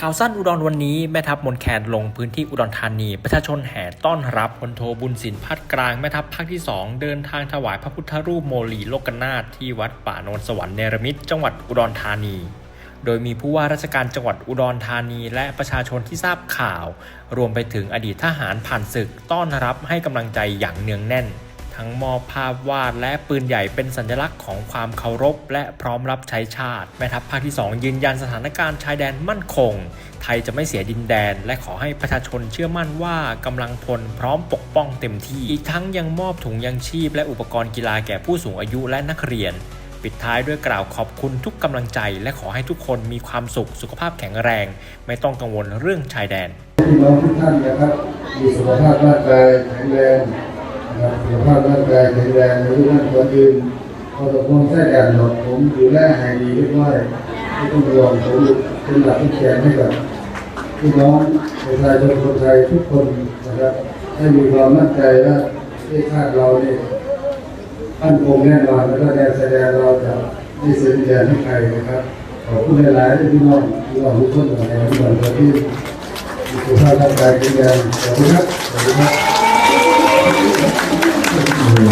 ข่าวสั้นอุดรวันนี้แม่ทัพมนแคนลงพื้นที่อุดรธานี ประชาชนแห่ต้อนรับพลโทบุญสินพัดกลางแม่ทัพภาคที่ 2 เดินทางถวายพระพุทธรูปโมลีโลกนาถที่วัดป่าโนนสวรรค์เนรมิตจังหวัดอุดรธานี โดยมีผู้ว่าราชการจังหวัดอุดรธานีและประชาชนที่ทราบข่าว รวมไปถึงอดีตทหารผ่านศึกต้อนรับให้กำลังใจอย่างเนืองแน่น ทั้งมอบภาพวาดและปืนใหญ่เป็นสัญลักษณ์ของความเคารพ และพร้อมรับใช้ชาติ แม่ทัพภาคที่ 2 ยืนยันสถานการณ์ชายแดนมั่นคง ไทยจะไม่เสียดินแดน และขอให้ประชาชนเชื่อมั่นว่ากำลังพลพร้อมปกป้องเต็มที่ อีกทั้งยังมอบถุงยังชีพ และอุปกรณ์กีฬาแก่ผู้สูงอายุและนักเรียน ปิดท้ายด้วยกล่าวขอบคุณทุกกำลังใจ และขอให้ทุกคนมีความสุขสุขภาพแข็งแรง ไม่ต้องกังวลเรื่องชายแดนพี่น้องทุกท่านนะครับมีสุขภาพร่างกายแข็งแรง สุขภาพร่างกายแข็งแรงอายุมั่นขวัญยืนพอตกลงใช้แดนหลอดผมอยู่แลหายดีเรียบร้อยไม่ต้องห่วงผมเป็นหลักที่แขนให้กับพี่น้องประชาชนคนไทยทุกคนนะครับให้มีความมั่นใจว่าประเทศชาติเราเนี่ยมั่นคงแน่นอนแล้วก็แดนแสดงเราจะไม่เสียดินแดนให้ใครนะครับขอบคุณหลายๆที่พี่น้องพี่น้องทุกคนในวันนี้ที่สุขภาพร่างกายแข็งแรงขอบคุณครับสวัสดีครับ Obrigado.